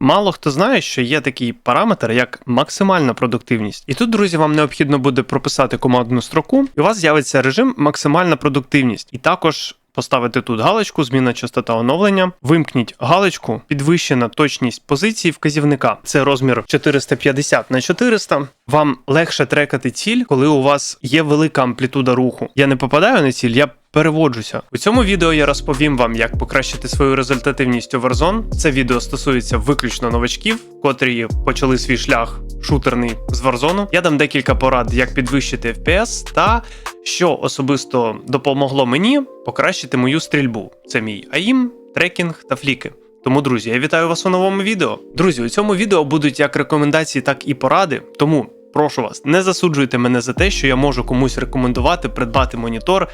Мало хто знає, що є такий параметр, як максимальна продуктивність. І тут, друзі, вам необхідно буде прописати командну строку, і у вас з'явиться режим максимальна продуктивність. І також поставити тут галочку, зміна частота оновлення. Вимкніть галочку, підвищена точність позиції вказівника. Це розмір 450 на 400. Вам легше трекати ціль, коли у вас є велика амплітуда руху. Я не попадаю на ціль, я переводжуся. У цьому відео я розповім вам, як покращити свою результативність у Warzone. Це відео стосується виключно новачків, котрі почали свій шлях шутерний з Warzone. Я дам декілька порад, як підвищити FPS та що особисто допомогло мені покращити мою стрільбу. Це мій АІМ, трекінг та фліки. Тому, друзі, я вітаю вас у новому відео. Друзі, у цьому відео будуть як рекомендації, так і поради. Тому прошу вас, не засуджуйте мене за те, що я можу комусь рекомендувати придбати монітор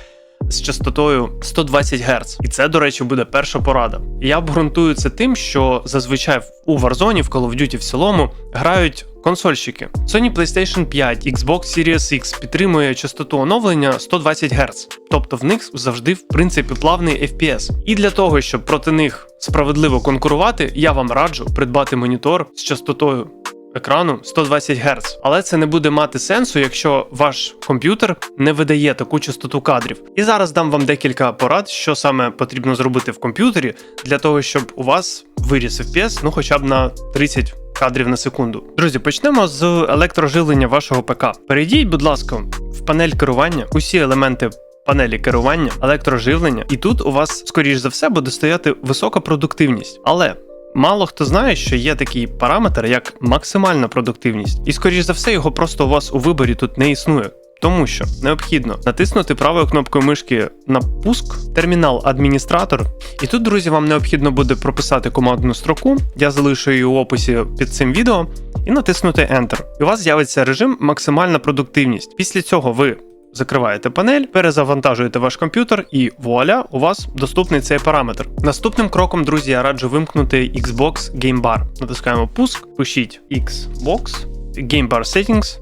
з частотою 120 Гц. І це, до речі, буде перша порада. Я обґрунтую це тим, що зазвичай у Warzone, в Call of Duty в цілому грають консольщики. Sony PlayStation 5, Xbox Series X підтримує частоту оновлення 120 Гц. Тобто в них завжди, в принципі, плавний FPS. І для того, щоб проти них справедливо конкурувати, я вам раджу придбати монітор з частотою екрану 120 Гц. Але це не буде мати сенсу, якщо ваш комп'ютер не видає таку частоту кадрів. І зараз дам вам декілька порад, що саме потрібно зробити в комп'ютері для того, щоб у вас виріс FPS, ну хоча б на 30 кадрів на секунду. Друзі, почнемо з електроживлення вашого ПК. Перейдіть, будь ласка, в панель керування, усі елементи. Панелі керування, електроживлення, і тут у вас, скоріш за все, буде стояти висока продуктивність. Але Мало хто знає, що є такий параметр, як максимальна продуктивність, і скоріш за все, його просто у вас у виборі тут не існує. Тому що необхідно натиснути правою кнопкою мишки на пуск, термінал адміністратор. І тут, друзі, вам необхідно буде прописати командну строку. Я залишу її у описі під цим відео, і натиснути Enter. І у вас з'явиться режим максимальна продуктивність. Після цього ви закриваєте панель, перезавантажуєте ваш комп'ютер, і вуаля, у вас доступний цей параметр. Наступним кроком, друзі, я раджу вимкнути Xbox Game Bar. Натискаємо пуск, пишіть Xbox, Game Bar Settings,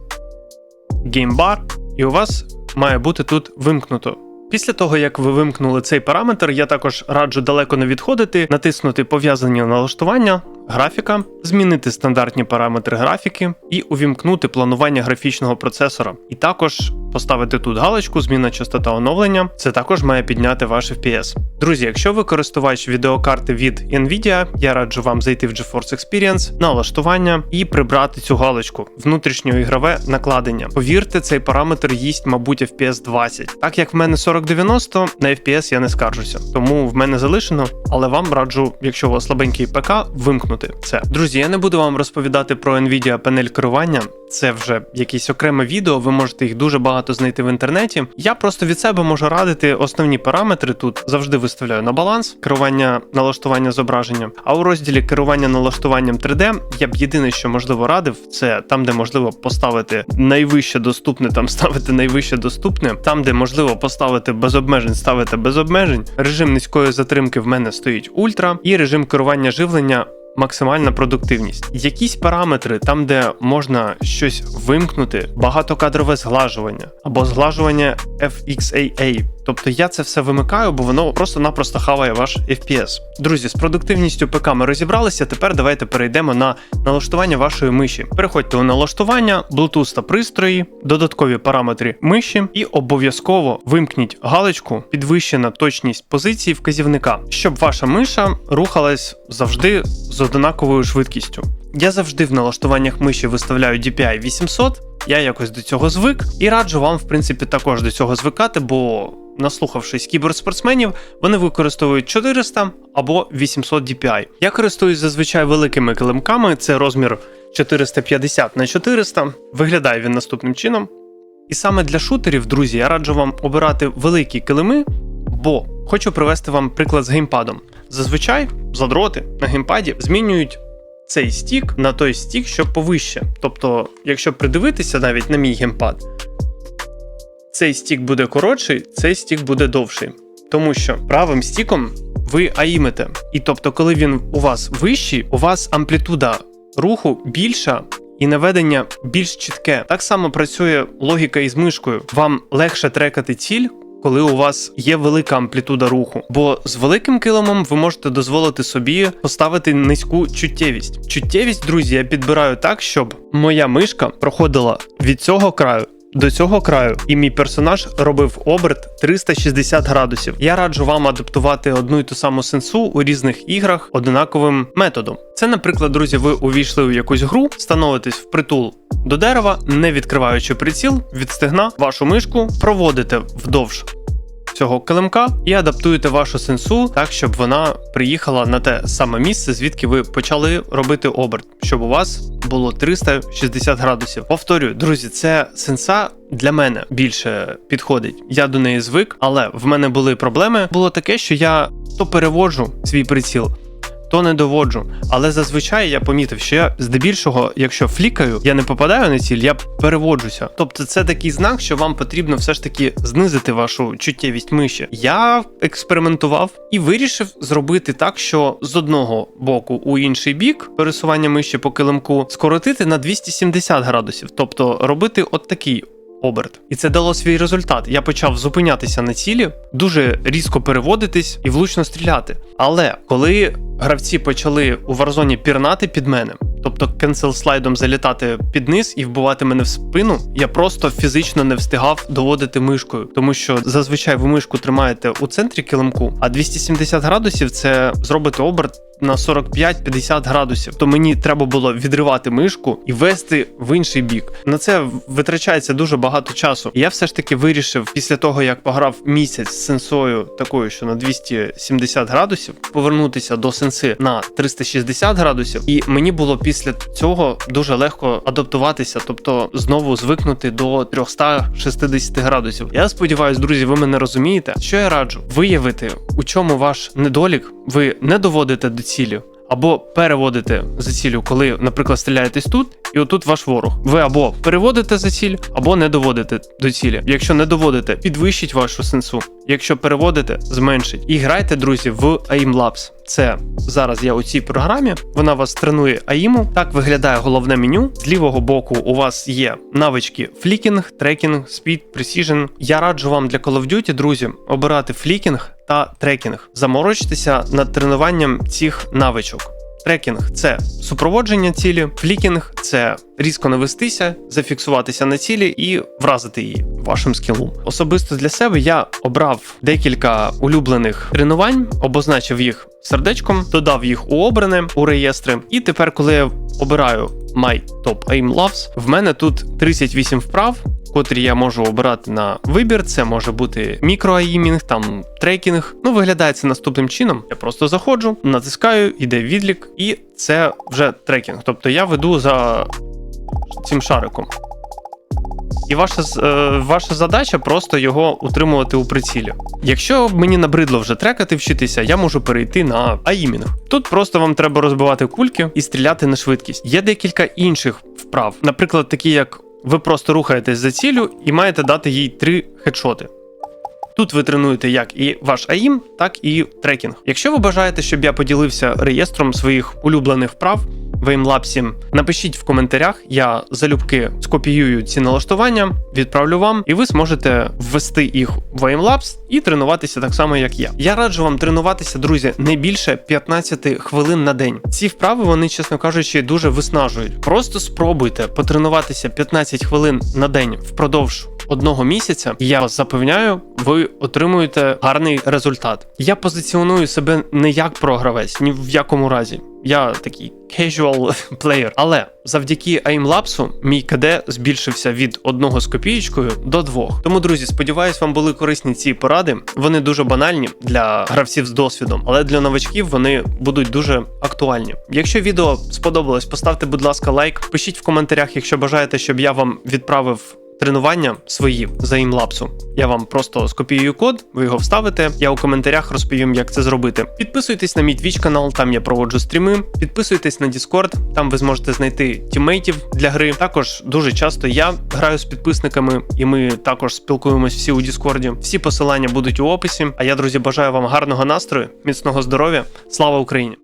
Game Bar, і у вас має бути тут вимкнуто. Після того, як ви вимкнули цей параметр, я також раджу далеко не відходити, натиснути пов'язані налаштування, графіка, змінити стандартні параметри графіки і увімкнути планування графічного процесора. І також поставити тут галочку, зміна частота оновлення. Це також має підняти ваш FPS. Друзі, якщо ви користувач відеокарти від Nvidia, я раджу вам зайти в GeForce Experience, налаштування і прибрати цю галочку внутрішньоігрове накладення. Повірте, цей параметр їсть, мабуть, FPS 20. Так як в мене 4090, на FPS я не скаржуся, тому в мене залишено, але вам раджу, якщо у вас слабенький ПК, вимкнути це. Друзі, я не буду вам розповідати про Nvidia панель керування. Це вже якесь окреме відео, ви можете їх дуже багато знайти в інтернеті. Я просто від себе можу радити основні параметри тут завжди виставляю на баланс, керування налаштування зображення. А у розділі керування налаштуванням 3D я б єдине, що можливо радив, це там, де можливо поставити найвище доступне, там ставити найвище доступне, там, де можливо поставити без обмежень, ставити без обмежень. Режим низької затримки в мене стоїть ультра, і режим керування живлення максимальна продуктивність. Якісь параметри, там, де можна щось вимкнути, багатокадрове зглажування або зглажування FXAA. Тобто я це все вимикаю, бо воно просто-напросто хаває ваш FPS. Друзі, з продуктивністю ПК ми розібралися. Тепер давайте перейдемо на налаштування вашої миші. Переходьте у налаштування, Bluetooth та пристрої, додаткові параметри миші, і обов'язково вимкніть галочку, підвищена точність позиції вказівника, щоб ваша миша рухалась завжди з однаковою швидкістю. Я завжди в налаштуваннях миші виставляю DPI 800, я якось до цього звик і раджу вам, в принципі, також до цього звикати, бо наслухавшись кіберспортсменів, вони використовують 400 або 800 DPI. Я користуюсь зазвичай великими килимками, це розмір 450 на 400. Виглядає він наступним чином. І саме для шутерів, друзі, я раджу вам обирати великі килими, бо хочу привести вам приклад з геймпадом. Зазвичай задроти на геймпаді змінюють цей стік на той стік, що повище. Тобто, якщо придивитися навіть на мій геймпад, цей стік буде коротший, цей стік буде довший. Тому що правим стіком ви аїмите. І тобто, коли він у вас вищий, у вас амплітуда руху більша. І наведення більш чітке. Так само працює логіка із мишкою. Вам легше трекати ціль, коли у вас є велика амплітуда руху. Бо з великим килимом ви можете дозволити собі поставити низьку чуттєвість. Чуттєвість, друзі, я підбираю так, щоб моя мишка проходила від цього краю. До цього краю, і мій персонаж робив оберт 360 градусів. Я раджу вам адаптувати одну і ту саму сенсу у різних іграх однаковим методом. Це, наприклад, друзі, ви увійшли у якусь гру, становитесь в притул до дерева, не відкриваючи приціл, від стегна вашу мишку, проводите вдовж цього килимка і адаптуєте вашу сенсу так, щоб вона приїхала на те саме місце, звідки ви почали робити оберт, щоб у вас було 360 градусів. Повторюю, друзі, це сенса. Для мене більше підходить. Я до неї звик, але в мене були проблеми. Було таке, що я то переводжу свій приціл, то не доводжу. Але зазвичай я помітив, що я здебільшого, якщо флікаю, я не попадаю на ціль, я переводжуся. Тобто, це такий знак, що вам потрібно все ж таки знизити вашу чуттєвість миші. Я експериментував і вирішив зробити так, що з одного боку у інший бік пересування миші по килимку скоротити на 270 градусів, тобто робити от такий оберт. І це дало свій результат. Я почав зупинятися на цілі, дуже різко переводитись і влучно стріляти. Але коли гравці почали у варзоні пірнати під мене, тобто кенсел слайдом залітати під низ і вбивати мене в спину, я просто фізично не встигав доводити мишкою, тому що зазвичай ви мишку тримаєте у центрі килимку, а 270 градусів це зробити оберт. На 45-50 градусів, то мені треба було відривати мишку і вести в інший бік. На це витрачається дуже багато часу. Я все ж таки вирішив після того, як пограв місяць з сенсою такою, що на 270 градусів, повернутися до сенси на 360 градусів, і мені було після цього дуже легко адаптуватися, тобто знову звикнути до 360 градусів. Я сподіваюся, друзі, ви мене розумієте. Що я раджу виявити, у чому ваш недолік, ви не доводите до цілі. Або переводите за цілю, коли, наприклад, стріляєтесь тут, і отут ваш ворог. Ви або переводите за ціль, або не доводите до цілі. Якщо не доводите, підвищіть вашу сенсу. Якщо переводите, зменшить. І грайте, друзі, в AIM Labs. Це зараз я у цій програмі. Вона вас тренує АІМу. Так виглядає головне меню. З лівого боку у вас є навички флікінг, трекінг, спід, precision. Я раджу вам для Call of Duty, друзі, обирати флікінг та трекінг. Заморочтеся над тренуванням цих навичок. Трекінг це супроводження цілі, флікінг це різко навестися, зафіксуватися на цілі і вразити її вашим скілом. Особисто для себе я обрав декілька улюблених тренувань, обозначив їх сердечком, додав їх у обране у реєстри. І тепер, коли я обираю My Top Aim Loves, в мене тут 38 вправ. Котрі я можу обирати на вибір, це може бути мікроаїмінг, там трекінг. Ну, виглядає це наступним чином. Я просто заходжу, натискаю, іде відлік, і це вже трекінг. Тобто я веду за цим шариком. І ваша е, ваша задача просто його утримувати у прицілі. Якщо мені набридло вже трекати вчитися, я можу перейти на аїмінг. Тут просто вам треба розбивати кульки і стріляти на швидкість. Є декілька інших вправ, наприклад, такі як ви просто рухаєтесь за цілю і маєте дати їй три хедшоти. Тут ви тренуєте як і ваш АІМ, так і трекінг. Якщо ви бажаєте, щоб я поділився реєстром своїх улюблених вправ в AimLabs, напишіть в коментарях, я залюбки скопіюю ці налаштування, відправлю вам, і ви зможете ввести їх в AimLabs і тренуватися так само, як я. Я раджу вам тренуватися, друзі, не більше 15 хвилин на день. Ці вправи, вони, чесно кажучи, дуже виснажують. Просто спробуйте потренуватися 15 хвилин на день впродовж одного місяця, я вас запевняю, ви отримуєте гарний результат. Я позиціоную себе не як програвець, ні в якому разі. Я такий casual player. Але завдяки AimLabs мій КД збільшився від одного з копієчкою до двох. Тому, друзі, сподіваюсь, вам були корисні ці поради. Вони дуже банальні для гравців з досвідом, але для новачків вони будуть дуже актуальні. Якщо відео сподобалось, поставте, будь ласка, лайк. Пишіть в коментарях, якщо бажаєте, щоб я вам відправив тренування свої за імлапсу. Я вам просто скопіюю код, ви його вставите. Я у коментарях розповім, як це зробити. Підписуйтесь на мій Twitch канал, там я проводжу стріми. Підписуйтесь на Discord, там ви зможете знайти тіммейтів для гри. Також дуже часто я граю з підписниками, і ми також спілкуємось всі у Діскорді. Всі посилання будуть у описі. А я, друзі, бажаю вам гарного настрою, міцного здоров'я. Слава Україні!